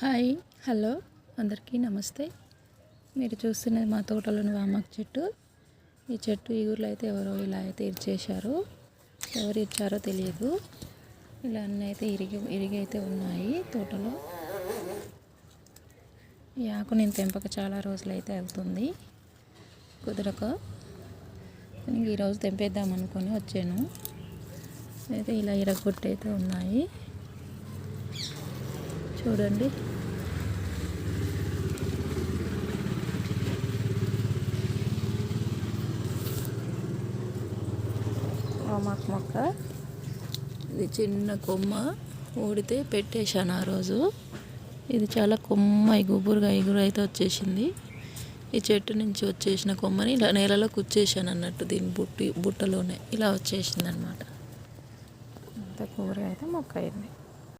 Hi hello అందరికీ నమస్తే. మీరు చూస్తున్నది మా తోటలోని వామాకు చెట్టు. ఈ చెట్టు ఈ ఊర్లో అయితే ఎవరో ఇలా అయితే ఇచ్చేశారు ఎవరు ఇచ్చారో తెలియదు. ఇలా అన్నీ అయితే ఇరిగి ఇరిగి అయితే ఉన్నాయి తోటలో. ఈ ఆకు నేను తెంపక చాలా రోజులు అయితే అవుతుంది. కుదరక ఈరోజు తెంపేద్దాం అనుకొని వచ్చాను. అయితే ఇలా ఇరగొట్టి అయితే ఉన్నాయి. చూడండి. వామాకు మొక్క. ఇది చిన్న కొమ్మ ఊడితే పెట్టేశాను ఆ రోజు. ఇది చాలా కొమ్మ గుబురుగా ఎగురు అయితే వచ్చేసింది. ఈ చెట్టు నుంచి వచ్చేసిన కొమ్మని ఇలా నేలలో కుచ్చేసాను అన్నట్టు దీని బుట్టి బుట్టలోనే. ఇలా వచ్చేసింది అనమాట అంత కూర అయితే మొక్క అయింది.